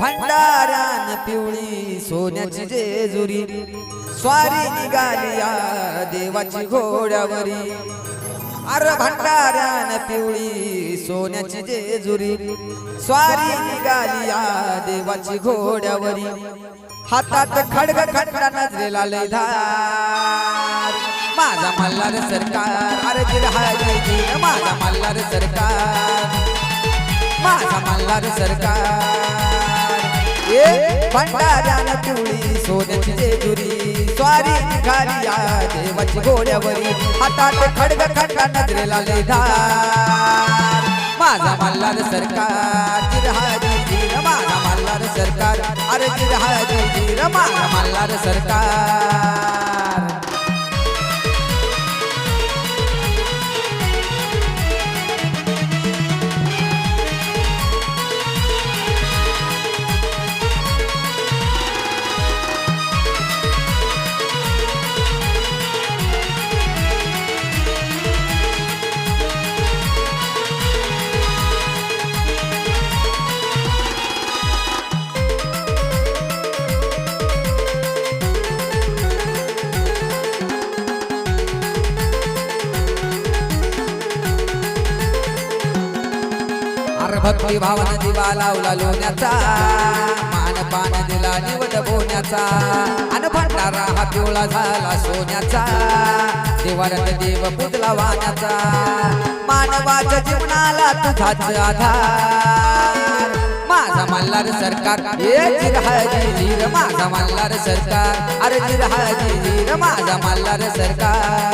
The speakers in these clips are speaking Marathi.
भंडाऱ्यान पिवळी सोन्याची जेजुरी. स्वारी निघाली या देवाची घोड्यावरी. अरे भंडाऱ्यान पिवळी सोन्याची जेजुरी. स्वारी निघाली या देवाची घोड्यावरी. हातात खडग खंडा नजरेला लय धार. माझा मल्हार सरकार अरे जिरहाजी माझा मल्हार सरकार माझा मल्हार सरकार. ए भंडाऱ्यानं पिवळी सोन्याची जेजुरी. स्वारी निघाली या देवाची घोड्यावरी. हातात खडग खडका नजरेला लय माझा मल्हार सरकार जिरहाजी जिर. माझा मल्हार सरकार अरे जिरहाजी जिर. माझा मल्हार सरकार. अरे भक्ती भावन दिवा लावला लोण्याचा. मान पान दिला निवड बोण्याचा अन भंडारा हा पिवळा झाला सोन्याचा. देवाऱ्यात देव पुतला वाण्याचा. मानवाच्या जीवनाला तुझाच आधार. माझा मल्हार सरकार. हे जिरहाजी जिर माझा मल्हार सरकार. अरे जिरहाजी जिर माझा मल्हार सरकार.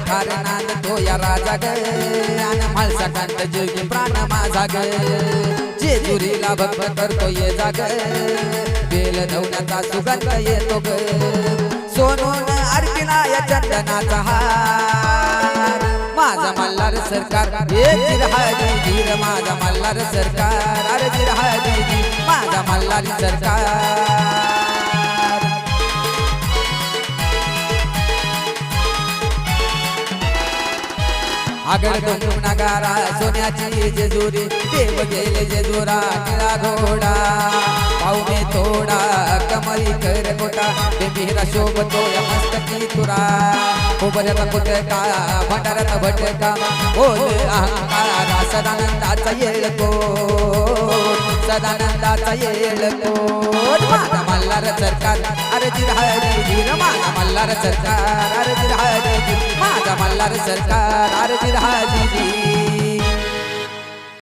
पठार नाद तो या राजा ग. आणि माळसा कांत प्राण माझा ग. जेजुरीला भक्त करतो ये जाग बेल धवण्याचा सुगंध येतो ग. सोनून अर्पिला या चंदनाचा हार. माझा मल्हार सरकार हे जिरहाजी धीर माझा मल्हार सरकार. अरे जिरहाजी माझा मल्हार सरकार. आगळ डोंगून नगारा सोन्याची जेजुरी देव गेले जेजुरा निळा घोडा. पाहुणे थोडा कमरी कर गोटा बेबीरा शोभतो या मस्तकी तुरा. खोबऱ्याचा कुटका भंडाऱ्याचा भटका बोल अहंकारा सदानंदाचा येळको सदानंदाचा येळको माझा मल्हार सरकार. अरे जिरहाजी जिर माझा मल्हार सरकार. अरे जिरहाजी जिर माझा मल्हार सरकार. अरे जिरहाजी जिर